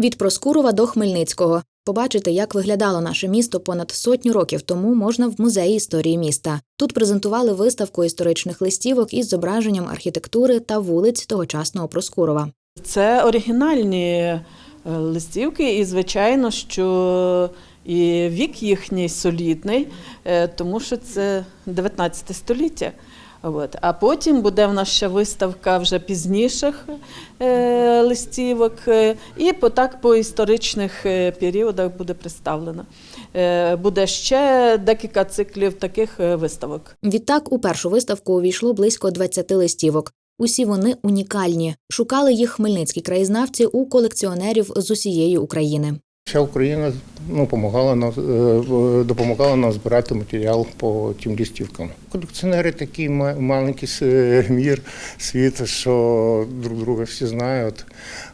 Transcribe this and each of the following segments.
Від Проскурова до Хмельницького. Побачити, як виглядало наше місто понад сотню років тому, можна в музеї історії міста. Тут презентували виставку історичних листівок із зображенням архітектури та вулиць тогочасного Проскурова. Це оригінальні е, листівки, і звичайно, що і вік їхній солідний, е, тому що це 19 століття. От. А потім буде в нас ще виставка вже пізніших е, листівок, е, і по так по історичних е, періодах буде представлено. Е, буде ще декілька циклів таких е, виставок. Відтак у першу виставку увійшло близько 20 листівок. Усі вони унікальні. Шукали їх хмельницькі краєзнавці у колекціонерів з усієї України. Вся Україна ну, помагала нам, е, допомагала нам збирати матеріал по тим листівкам. Колекціонери такий ма- маленький мір, світ, що друг друга всі знають.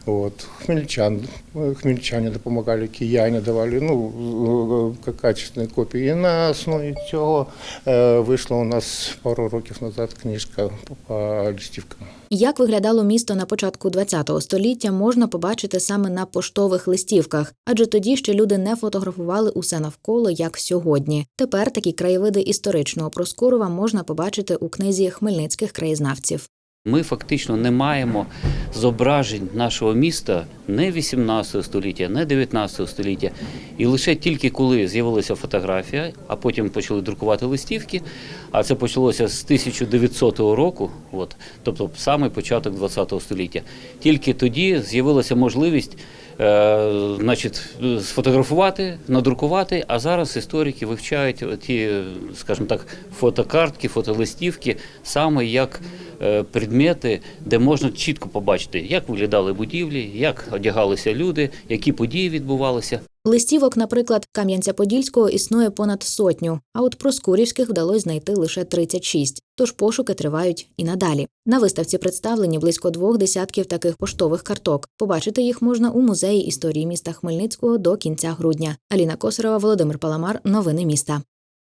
От. Хмельничан, хмельничани допомагали, кияни давали ну, е, качественні копії. І на основі цього е, вийшла у нас пару років назад книжка по, листівкам. Як виглядало місто на початку ХХ століття, можна побачити саме на поштових листівках, адже тоді ще люди не фотографували усе навколо, як сьогодні. Тепер такі краєвиди історичного Проскурова можна побачити у книзі хмельницьких краєзнавців. Ми фактично не маємо зображень нашого міста не 18 століття, не 19 століття. І лише тільки коли з'явилася фотографія, а потім почали друкувати листівки, а це почалося з 1900 року, от, тобто саме початок 20 століття. Тільки тоді з'явилася можливість е, значить, сфотографувати, надрукувати, а зараз історики вивчають ті, скажімо так, фотокартки, фотолистівки саме як е, предмети, де можна чітко побачити, як виглядали будівлі, як одягалися люди, які події відбувалися. Листівок, наприклад, Кам'янця-Подільського існує понад сотню, а от проскурівських вдалося знайти лише 36, тож пошуки тривають і надалі. На виставці представлені близько двох десятків таких поштових карток. Побачити їх можна у музеї історії міста Хмельницького до кінця грудня. Аліна Косарова, Володимир Паламар. Новини міста.